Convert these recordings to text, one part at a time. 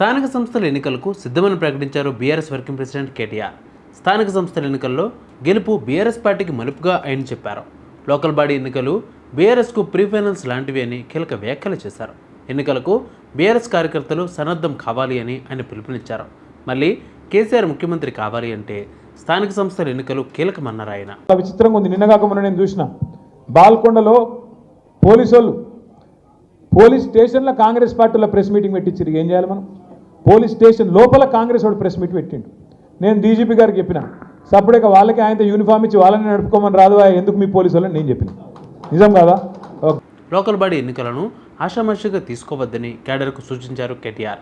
స్థానిక సంస్థల ఎన్నికలకు సిద్ధమని ప్రకటించారు బీఆర్ఎస్ వర్కింగ్ ప్రెసిడెంట్ కేటీఆర్. స్థానిక సంస్థల ఎన్నికల్లో గెలుపు బీఆర్ఎస్ పార్టీకి మలుపుగా ఆయన చెప్పారు. లోకల్ బాడీ ఎన్నికలు బీఆర్ఎస్కు ప్రీ లాంటివి అని కీలక వ్యాఖ్యలు చేశారు. ఎన్నికలకు బీఆర్ఎస్ కార్యకర్తలు సన్నద్ధం కావాలి అని ఆయన పిలుపునిచ్చారు. మళ్ళీ కేసీఆర్ ముఖ్యమంత్రి కావాలి అంటే స్థానిక సంస్థల ఎన్నికలు కీలకమన్నారు ఆయన. విచిత్రంగా ఉంది. నిన్న కాకుండా నేను చూసిన. బాల్కొండలో పోలీసు వాళ్ళు పోలీస్ స్టేషన్లో కాంగ్రెస్ పార్టీలో ప్రెస్ మీటింగ్ పెట్టించారు ఏం చేయాలి మనం? పోలీస్ స్టేషన్ లోపల కాంగ్రెస్ వాడు ప్రెస్ మీట్ పెట్టిండు. నేను డీజీపీ గారికి చెప్పిన సపరేట్గా వాళ్ళకి ఆయనతో యూనిఫామ్ ఇచ్చి వాళ్ళని నడుపుకోమని రాదు ఎందుకు మీ పోలీసు వాళ్ళని? నేను చెప్పిన. నిజం కాదా? లోకల్ బాడీ ఎన్నికలను ఆషామాషిగా తీసుకోవద్దని కేడర్కు సూచించారు కేటీఆర్.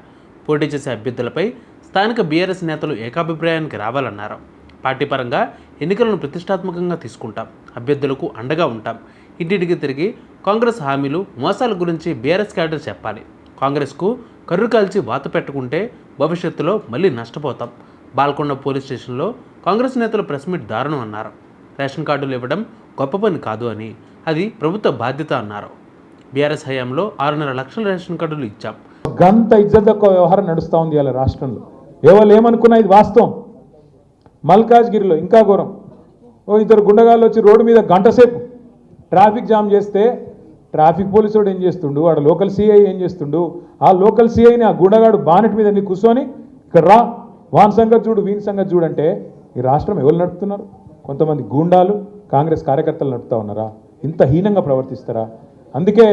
పోటీ చేసే అభ్యర్థులపై స్థానిక బీఆర్ఎస్ నేతలు ఏకాభిప్రాయానికి రావాలన్నారు. పార్టీ పరంగా ఎన్నికలను ప్రతిష్టాత్మకంగా తీసుకుంటాం. అభ్యర్థులకు అండగా ఉంటాం. ఇంటింటికి తిరిగి కాంగ్రెస్ హామీలు మోసాల గురించి బీఆర్ఎస్ క్యాడర్ చెప్పాలి. కాంగ్రెస్కు కర్రు కాల్చి వాత పెట్టుకుంటే భవిష్యత్తులో మళ్ళీ నష్టపోతాం. బాల్కొండ పోలీస్ స్టేషన్లో కాంగ్రెస్ నేతలు ప్రెస్ మీట్ దారుణం అన్నారు. రేషన్ కార్డులు ఇవ్వడం గొప్ప పని కాదు అని అది ప్రభుత్వ బాధ్యత అన్నారు. బీఆర్ఎస్ హయాంలో ఆరున్నర లక్షల రేషన్ కార్డులు ఇచ్చాం. గంత ఇజ్జత్ వ్యవహారం నడుస్తూ ఉంది ఇలా రాష్ట్రంలో. ఎవరు ఏమనుకున్నా ఇది వాస్తవం. మల్కాజ్గిరిలో ఇంకా ఘోరం. ఓ ఇద్దరు గుండగాళ్ళు వచ్చి రోడ్డు మీద గంట సేపు ట్రాఫిక్ జామ్ చేస్తే ట్రాఫిక్ పోలీసు వాడు ఏం చేస్తుండు? వాడు లోకల్ సిఐ ఏం చేస్తుండు? ఆ లోకల్ సిఐని ఆ గుండగాడు బానెట్ మీద నీ కూర్చొని? ఇక్కడ రా వాన్ సంగతి చూడు వీని సంగతి చూడంటే ఈ రాష్ట్రం ఎవరు నడుపుతున్నారు? కొంతమంది గూండాలు కాంగ్రెస్ కార్యకర్తలు నడుపుతా ఉన్నారా? ఇంత హీనంగా ప్రవర్తిస్తారా? అందుకే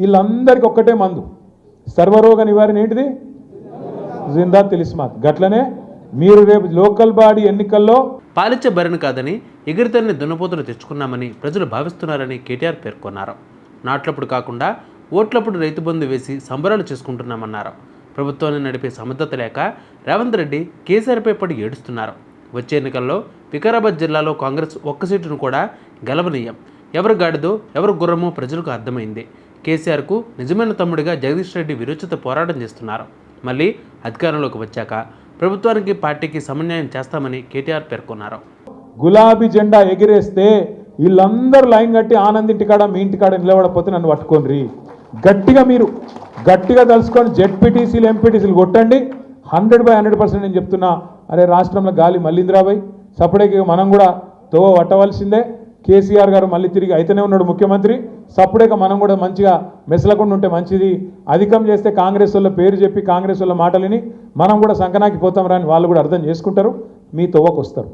వీళ్ళందరికీ ఒక్కటే మందు. సర్వరోగ నివారణ ఏంటిది? జిందా తెలిస్మాత్ గట్లనే మీరు రేపు లోకల్ బాడీ ఎన్నికల్లో పాలిచ్చే బరిని కాదని ఎగిరితన్ని దున్నపోతులు తెచ్చుకున్నామని ప్రజలు భావిస్తున్నారని కేటీఆర్ పేర్కొన్నారు. నాట్లప్పుడు కాకుండా ఓట్లప్పుడు రైతు బంధు వేసి సంబరాలు చేసుకుంటున్నామన్నారు. ప్రభుత్వాన్ని నడిపే సమర్థత లేక రేవంత్ రెడ్డి కేసీఆర్పై పడి ఏడుస్తున్నారు. వచ్చే ఎన్నికల్లో వికారాబాద్ జిల్లాలో కాంగ్రెస్ ఒక్క సీటును కూడా గెలవనీయం. ఎవరు గాడిదో ఎవరు గుర్రమో ప్రజలకు అర్థమైంది. కేసీఆర్కు నిజమైన తమ్ముడిగా జగదీష్ రెడ్డి విరుచిత పోరాటం చేస్తున్నారు. మళ్ళీ అధికారంలోకి వచ్చాక ప్రభుత్వానికి పార్టీకి సమన్వయం చేస్తామని కేటీఆర్ పేర్కొన్నారు. గులాబీ జెండా ఎగిరేస్తే వీళ్ళందరూ లైన్ కట్టి ఆనంద్ ఇంటికాడ మీ ఇంటికాడ నిలబడపోతే నన్ను పట్టుకోండి గట్టిగా మీరు గట్టిగా తలుసుకొని జెడ్పీటీసీలు ఎంపీటీసీలు కొట్టండి. హండ్రెడ్ బై హండ్రెడ్ పర్సెంట్ నేను చెప్తున్నా అరే రాష్ట్రంలో గాలి మళ్ళీంద్రాబాయ్ సపడేకి మనం కూడా తో పట్టవలసిందే. కేసీఆర్ గారు మళ్ళీ తిరిగి అయితేనే ఉన్నాడు ముఖ్యమంత్రి. సపరేట్గా మనం కూడా మంచిగా మెసలకుండా ఉంటే మంచిది. అధికం చేస్తే కాంగ్రెస్ వాళ్ళ పేరు చెప్పి కాంగ్రెస్ వాళ్ళ మాటలని మనం కూడా సంకనాకి పోతాం రాని వాళ్ళు కూడా అర్థం చేసుకుంటారు. మీ తోవకు వస్తారు